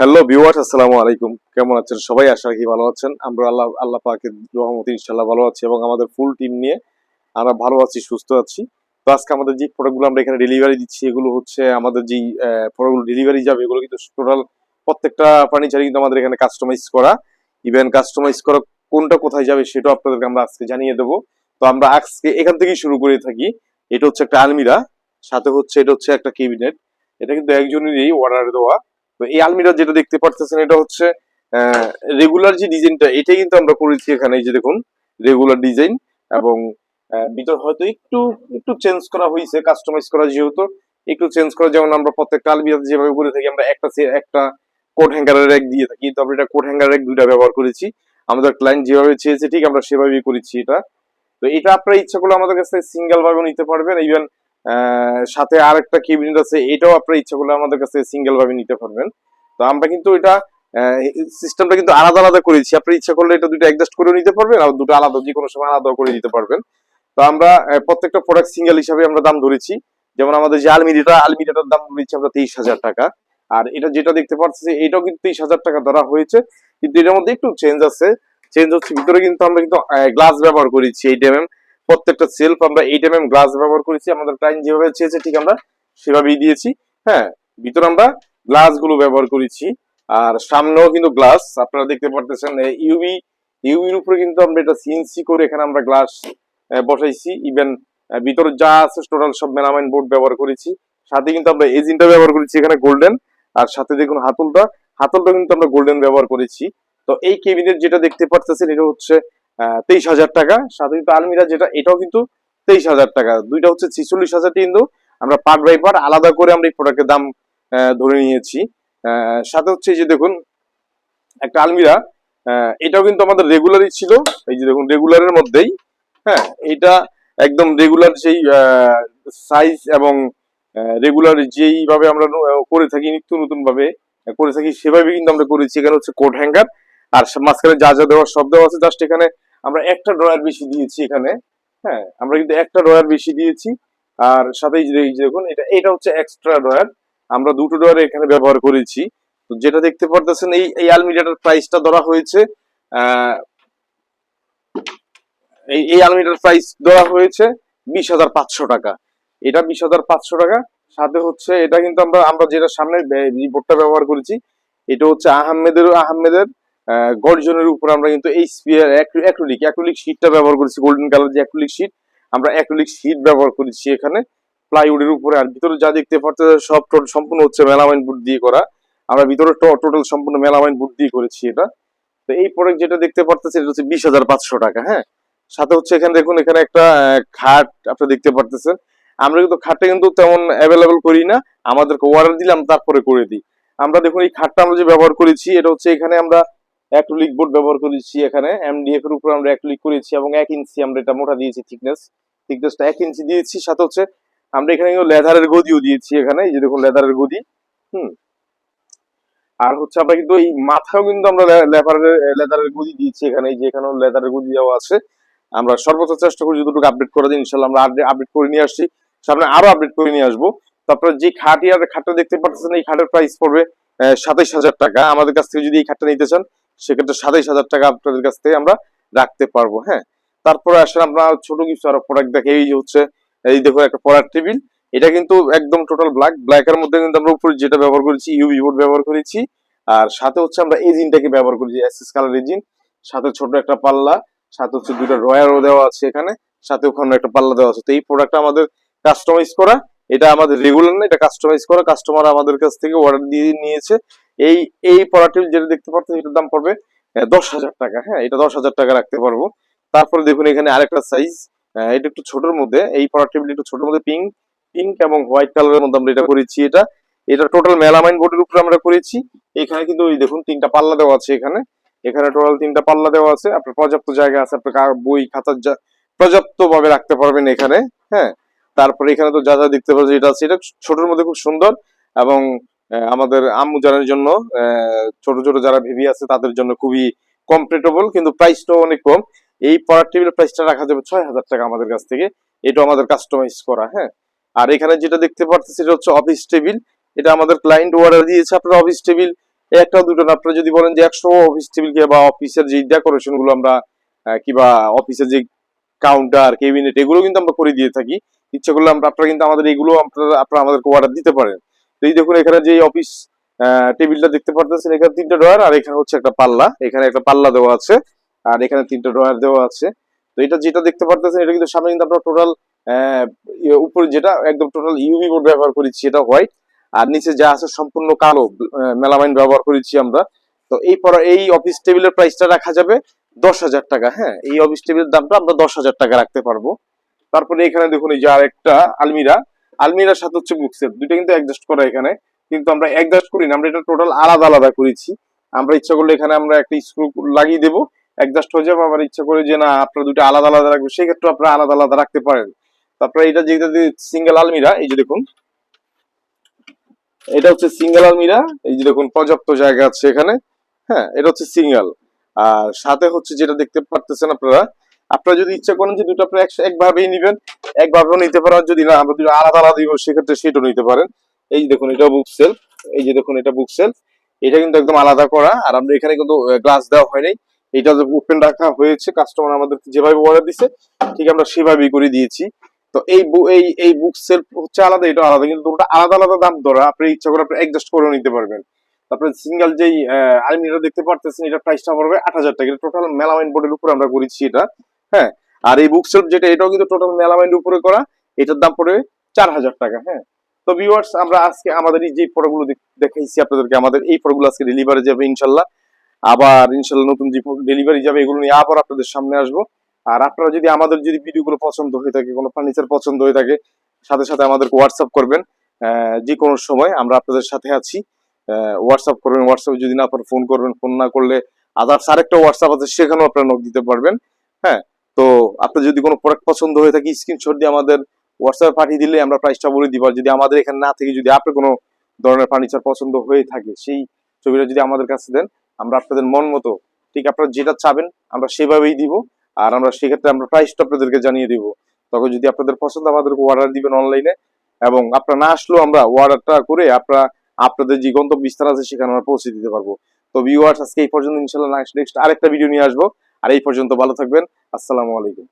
Hello viewers আসসালামু আলাইকুম। কেমন আছেন সবাই? আশা রাখি ভালো আছেন। আমরা আল্লাহ আল্লাহ পাকের রহমতে ইনশাল্লাহ ভালো আছি এবং আমাদের ফুল টিম নিয়ে আমরা ভালো আছি, সুস্থ আছি। তো আজকে আমাদের যে প্রোডাক্টগুলো আমরা এখানে ডেলিভারি দিচ্ছি, এগুলো হচ্ছে আমাদের যেই প্রোডাক্টগুলো ডেলিভারি যাবে, এগুলো কিন্তু টোটাল প্রত্যেকটা ফার্নিচার কিন্তু আমাদের এখানে কাস্টমাইজ করা। ইভেন কাস্টমাইজ করা কোনটা কোথায় যাবে সেটাও আপনাদেরকে আমরা আজকে জানিয়ে দেবো। তো আমরা আজকে এখান থেকেই শুরু করে থাকি। এটা হচ্ছে একটা আলমিরা, সাথে হচ্ছে, এটা হচ্ছে একটা কেবিনেট এটা কিন্তু একজনেরই অর্ডার দেওয়া। এই আলমিরা যেটা দেখতে পারতেছেন, এটা হচ্ছে রেগুলার যে ডিজাইনটা এটাই কিন্তু আমরা করেছি এখানে যে দেখুন রেগুলার ডিজাইন এবং ভিতর হয়তো একটু একটু চেঞ্জ করা হয়েছে কাস্টমাইজ করা যেহেতু, একটু চেঞ্জ করা, যেমন আমরা প্রত্যেকটা আলমিরাতে যেভাবে করে থাকি, আমরা একটা একটা কোট হ্যাঙ্গারের র্যাক দিয়ে থাকি, তো আমরা এটা কোট হ্যাঙ্গার র্যাক দুইটা ব্যবহার করেছি, আমাদের ক্লায়েন্ট যেভাবে চেয়েছে, ঠিক আমরা সেভাবেই করেছি এটা। তো এটা আপনার ইচ্ছা করলে আমাদের কাছে সিঙ্গেল ভাবে নিতে পারবেন ইভেন সাথে আরেকটা কেবিনেট আছে, এটাও আপনার ইচ্ছা করলে আমাদের কাছে সিঙ্গেল ভাবে নিতে পারবেন। তো আমরা কিন্তু এটা সিস্টেমটা কিন্তু আলাদা আলাদা করেছি আপনি ইচ্ছা করলে এটা দুটো অ্যাডজাস্ট করে নিতে পারবেন আর দুটো আলাদা যে কোনো সময় আলাদা করে নিতে পারবেন। তো আমরা প্রত্যেকটা প্রোডাক্ট সিঙ্গেল হিসাবে আমরা দাম ধরেছি। যেমন আমাদের যে আলমিরিটা আলমিরাটার দাম ধরেছি আমরা তেইশ হাজার টাকা। আর এটা যেটা দেখতে পাচ্ছি এটাও কিন্তু তেইশ হাজার টাকা ধরা হয়েছে। কিন্তু এটার মধ্যে একটু চেঞ্জ আছে। চেঞ্জ হচ্ছে ভিতরে কিন্তু আমরা কিন্তু গ্লাস ব্যবহার করেছি এইট এম প্রত্যেকটা সেলফ আমরা এইট এম গ্লাস ব্যবহার করেছি, আমাদের ক্লায়েন্ট যেভাবে চেয়েছে ঠিক আমরা সেভাবেই দিয়েছি। হ্যাঁ ভিতরে আমরা গ্লাসগুলো ব্যবহার করেছি, আর সামনেও কিন্তু গ্লাস আপনারা দেখতে পারতেছেন ইউবি ইউবির উপরে কিন্তু আমরা এটা সিএনসি করে এখানে আমরা গ্লাস বসাইছি। ইভেন ভিতরে যা আছে টোটাল সব মেলামাইন বোর্ড ব্যবহার করেছি। সাথে কিন্তু আমরা এজিনটা ব্যবহার করেছি এখানে গোল্ডেন আর সাথে দেখুন হাতলটা হাতলটা কিন্তু আমরা গোল্ডেন ব্যবহার করেছি। তো এই কেবিনেট যেটা দেখতে পারতেছেন, এটা হচ্ছে তেইশ হাজার টাকা। সাথে কিন্তু আলমিরা যেটা, এটাও কিন্তু তেইশ হাজার টাকা। দুইটা হচ্ছে ছিচল্লিশ হাজার কিন্তু আমরা পার্ট বাই পার্ট আলাদা করে আমরা এই প্রোডাক্টের দাম ধরে নিয়েছি। সাথে হচ্ছে যে দেখুন, একটা আলমিরা এটাও কিন্তু আমাদের রেগুলারই ছিল। এই যে দেখুন রেগুলারের মধ্যেই হ্যাঁ এটা একদম রেগুলার সেই সাইজ এবং রেগুলার যেইভাবে আমরা করে থাকি, নিত্য নতুন ভাবে করে থাকি, সেভাবে কিন্তু আমরা করেছি। এখানে হচ্ছে কোট হ্যাঙ্গার আর মাঝখানে যা যা দেওয়ার সব দেওয়া আছে। জাস্ট এখানে আমরা একটা ড্রয়ার বেশি দিয়েছি এখানে হ্যাঁ আমরা কিন্তু একটা ড্রয়ার বেশি দিয়েছি। আর সাথে দেখুন এটা এটা হচ্ছে এক্সট্রা ড্রয়ার আমরা দুটো ড্রয়ার এখানে ব্যবহার করেছি। তো যেটা দেখতে পারতেছেন এই এই আলমিরাটার প্রাইসটা ধরা হয়েছে এই এই আলমিরাটার প্রাইস ধরা হয়েছে বিশ হাজার পাঁচশো টাকা। এটা বিশ হাজার পাঁচশো টাকা। সাথে হচ্ছে এটা কিন্তু আমরা আমরা যেটা সামনে রিপোর্টটা ব্যবহার করেছি এটা হচ্ছে আহমেদের আহমেদের আহ, গর্জনের উপর আমরা কিন্তু এই স্পিয়ার অ্যাক্রিলিক অ্যাক্রিলিক শীটটা ব্যবহার করেছি গোল্ডেন কালার যে অ্যাক্রিলিক শীট আমরা অ্যাক্রিলিক শীট ব্যবহার করেছি এখানে। প্লাইউডের উপরে, আর ভিতরে যা দেখতে পাচ্ছেন সব সম্পূর্ণ হচ্ছে মেলামাইন বুট দিয়ে করা। আমরা ভিতরে টোটাল সম্পূর্ণ মেলামাইন বুট দিয়ে করেছি এটা। তো এই প্রোডাক্ট যেটা দেখতে পারতেছেন এটা হচ্ছে বিশ হাজার পাঁচশো টাকা হ্যাঁ? সাথে হচ্ছে এখানে দেখুন, এখানে একটা খাট আপনি দেখতে পারতেছেন। আমরা কিন্তু খাটটা কিন্তু তেমন অ্যাভেলেবল করি না। আমাদেরকে অর্ডার দিলাম, তারপরে করে দিই। আমরা দেখুন, এই খাটটা আমরা যে ব্যবহার করেছি, এটা হচ্ছে এখানে আমরা অ্যাক্রিলিক বোর্ড ব্যবহার করেছি এখানে এমডিএফ এর উপর আমরা অ্যাক্রিলিক করেছি এবং এক ইঞ্চি আমরা এটা মোটা দিয়েছি থিকনেস থিকনেসটা এক ইঞ্চি দিয়েছি, সাথে হচ্ছে আমরা এখানে লেদারের গদিও দিয়েছি এখানে, এই যে দেখুন লেদারের গদি, হুম। আর হচ্ছে আমরা কিন্তু এই মাথাও কিন্তু আমরা লেদারের লেদারের গদি দিয়েছি এখানে, এই যে এখানেও লেদারের গদি দেওয়া আছে। আমরা সর্বোচ্চ চেষ্টা করি যতটুকু আপডেট করে দিই ইনশাল্লাহ আমরা আপডেট করে নিয়ে আসছি। সামনে আরও আপডেট করে নিয়ে আসব। তারপরে যে খাটি আর খাটটা দেখতে পাচ্ছেন, এই খাটের প্রাইস পড়বে সাতাইশ হাজার টাকা। আমাদের কাছ থেকে যদি এই খাটটা নিতে চান সেক্ষেত্রে সাতাইশ হাজার টাকা আপনাদের কাছ থেকে আমরা রাখতে পারব হ্যাঁ। তারপরে আসলে আমরা ছোট কিছু আরও প্রোডাক্ট দেখে, এই হচ্ছে, এই দেখো একটা পড়ার টেবিল। এটা কিন্তু একদম টোটাল ব্ল্যাক ব্ল্যাকের মধ্যে কিন্তু আমরা উপরে যেটা ব্যবহার করেছি ইউভি বোর্ড ব্যবহার করেছি। আর সাথে হচ্ছে আমরা এজিনটাকে ব্যবহার করেছি এসএস কালার এজিন সাথে ছোট একটা পাল্লা, সাথে হচ্ছে দুইটা রয়ারও দেওয়া আছে এখানে। সাথে ওখানে একটা পাল্লা দেওয়া আছে। তো এই প্রোডাক্টটা আমাদের কাস্টমাইজ করা, এটা আমাদের রেগুলার না, এটা কাস্টমাইজ করা। কাস্টমার আমাদের কাছ থেকে অর্ডার দিয়ে নিয়েছে। এই এই পড়াটি যেটা দেখতে পাচ্ছেন, এটার দাম পড়বে দশ হাজার টাকা। হ্যাঁ এটা দশ হাজার টাকা রাখতে পারব। তারপরে দেখুন, এখানে আরেকটা সাইজ এটা একটু ছোটর মধ্যে, এই পড়ার টেবিল একটু ছোটর মধ্যে পিঙ্ক পিঙ্ক এবং হোয়াইট কালারের মধ্যে আমরা এটা করেছি এটা। এটা টোটাল মেলামাইন বোর্ডের উপরে আমরা করেছি। এখানে কিন্তু ওই দেখুন, তিনটা পাল্লা দেওয়া আছে এখানে। এখানে টোটাল তিনটা পাল্লা দেওয়া আছে। আপনার পর্যাপ্ত জায়গা আছে, আপনার বই, খাতার পর্যাপ্ত ভাবে রাখতে পারবেন এখানে। হ্যাঁ তারপরে এখানে তো যা যা দেখতে পাচ্ছি এটা আছে। এটা ছোটর মধ্যে খুব সুন্দর এবং আমাদের আম্মু জানের জন্য ছোট ছোট যারা বেবি আছে তাদের জন্য খুবই কমপ্লিটেবল কিন্তু প্রাইসটাও অনেক কম। এই পড়ার টেবিলের প্রাইসটা রাখা যাবে ছয় হাজার টাকা আমাদের কাছ থেকে। এটা আমাদের কাস্টমাইজ করা হ্যাঁ? আর এখানে যেটা দেখতে পাচ্ছি সেটা হচ্ছে অফিস টেবিল এটা আমাদের ক্লায়েন্ট অর্ডার দিয়েছে আপনারা অফিস টেবিল একটা, দুটো না, আপনারা যদি বলেন যে একশো অফিস টেবিল বা অফিসের যে ডেকোরেশনগুলো আমরা কিংবা অফিসের যে কাউন্টার কেবিনেট এগুলো কিন্তু আমরা করে দিয়ে থাকি। ইচ্ছা করলে আমরা, আপনারা কিন্তু আমাদের এগুলো আপনারা আপনারা আমাদেরকে অর্ডার দিতে পারেন। এই দেখুন, এখানে যে অফিস টেবিলটা দেখতে পারতেছেন, এখানে তিনটা ড্রয়ার আর এখানে হচ্ছে একটা পাল্লা। এখানে একটা পাল্লা দেওয়া আছে, আর এখানে তিনটা ড্রয়ার দেওয়া আছে। তো এটা যেটা দেখতে পারতেছেন, এটা কিন্তু সামনে কিন্তু আমরা টোটাল উপরে যেটা, একদম টোটাল ইউভি বোর্ড ব্যবহার করেছি এটা হোয়াইট আর নিচে যা আছে সম্পূর্ণ কালো মেলামাইন ব্যবহার করেছি আমরা। তো এই পর, এই অফিস টেবিলের প্রাইসটা রাখা যাবে দশ হাজার টাকা হ্যাঁ? এই অফিস টেবিলের দামটা আমরা দশ হাজার টাকা রাখতে পারব। তারপরে এখানে দেখুন, এই যে আর একটা আলমিরা আলমিরার সাথে হচ্ছে বুক সেট দুটো কিন্তু অ্যাডজাস্ট করা এখানে। কিন্তু আমরা অ্যাডজাস্ট করি না, আমরা এটা টোটাল আলাদা আলাদা করেছি। আমরা ইচ্ছা করলে এখানে আমরা একটা স্ক্রু লাগিয়ে দেবো। অ্যাডজাস্ট হয়ে যাবে, আবার ইচ্ছা করে যে না, আপনারা দুটো আলাদা আলাদা রাখবেন, সেক্ষেত্রে আপনারা আলাদা আলাদা রাখতে পারেন। তারপরে এটা যেটা সিঙ্গেল আলমিরা, এই যে দেখুন। এটা হচ্ছে সিঙ্গেল আলমিরা, এই যে দেখুন, পর্যাপ্ত জায়গা আছে এখানে। হ্যাঁ এটা হচ্ছে সিঙ্গেল আর সাথে হচ্ছে যেটা দেখতে পারতেছেন আপনারা আপনারা যদি ইচ্ছা করেন যে দুটো আপনারা একভাবেই নিবেন, একভাবেও নিতে পারেন যদি না, আমরা দুটো আলাদা আলাদা দিব, সেক্ষেত্রে সেটাও নিতে পারেন। এই যে দেখুন এটা বুক সেলফ এই যে দেখুন, এটা বুক সেলফ এটা কিন্তু একদম আলাদা করা, আর আমরা এখানে কিন্তু গ্লাস দেওয়া হয় নাই এটা ওপেন রাখা হয়েছে কাস্টমার আমাদের যেভাবে অর্ডার দিছে, ঠিক আমরা সেভাবেই করে দিয়েছি। তো এই এই এই বুক সেলফ হচ্ছে আলাদা এটা আলাদা, কিন্তু দুটো আলাদা আলাদা দাম ধরা, আপনি ইচ্ছা করে আপনি অ্যাডজাস্ট করে নিতে পারবেন। তারপরে সিঙ্গেল যেই আলমিরা দেখতে পারতেছেন এটা প্রাইসটা পড়বে আট হাজার টাকা। টোটাল মেলামাইন বোর্ডের উপর আমরা করেছি এটা। হ্যাঁ আর এই বুক সেলফ যেটা, এটাও কিন্তু টোটাল মেলামাইনের উপরে করা, এটার দাম পড়বে চার হাজার টাকা হ্যাঁ। তো ভিউয়ার্স আমরা আজকে আমাদের এই যে প্রোডাক্টগুলো দেখাইছি আপনাদেরকে, আমাদের এই প্রোডাক্টগুলো আজকে ডেলিভারি যাবে ইনশাল্লাহ। আবার ইনশাল্লাহ নতুন যে ডেলিভারি যাবে, এগুলো নিয়ে আবার আপনাদের সামনে আসব। আর আপনারা যদি আমাদের যদি ভিডিওগুলো পছন্দ হয়ে থাকে, কোনো ফার্নিচার পছন্দ হয়ে থাকে, সাথে সাথে আমাদেরকে হোয়াটসঅ্যাপ করবেন যে কোনো সময় আমরা আপনাদের সাথে আছি। হোয়াটসঅ্যাপ করবেন হোয়াটসঅ্যাপে যদি না পারেন ফোন করবেন ফোন না করলে আদার্স আরেকটা হোয়াটসঅ্যাপ আছে, সেখানেও আপনারা নক দিতে পারবেন হ্যাঁ। তো আপনার যদি কোনো প্রোডাক্ট পছন্দ হয়ে থাকে স্ক্রিনশট দিয়ে আমাদের হোয়াটসঅ্যাপে পাঠিয়ে দিলে আমরা প্রাইসটা বলে দিব। যদি আমাদের এখানে না থেকে যদি আপনার কোনো ধরনের ফার্নিচার পছন্দ হয়ে থাকে, সেই ছবিটা যদি আমাদের কাছে দেন, আমরা আপনাদের মন মতো, ঠিক আপনারা যেটা চাবেন, আমরা সেভাবেই দিব। আর আমরা সেক্ষেত্রে আমরা প্রাইসটা আপনাদেরকে জানিয়ে দিব। তখন যদি আপনাদের পছন্দ, আমাদেরকে অর্ডার দিবেন অনলাইনে এবং আপনারা না আসলেও আমরা অর্ডারটা করে আপনারা, আপনাদের যে গন্তব্য বিস্তার আছে, সেখানে আমরা পৌঁছে দিতে পারব। তো ভিউয়ার্স আজকে এই পর্যন্ত, ইনশাল্লাহ নেক্সট আরেকটা ভিডিও নিয়ে আসব। আর এই পর্যন্ত ভালো থাকবেন। আসসালামু আলাইকুম।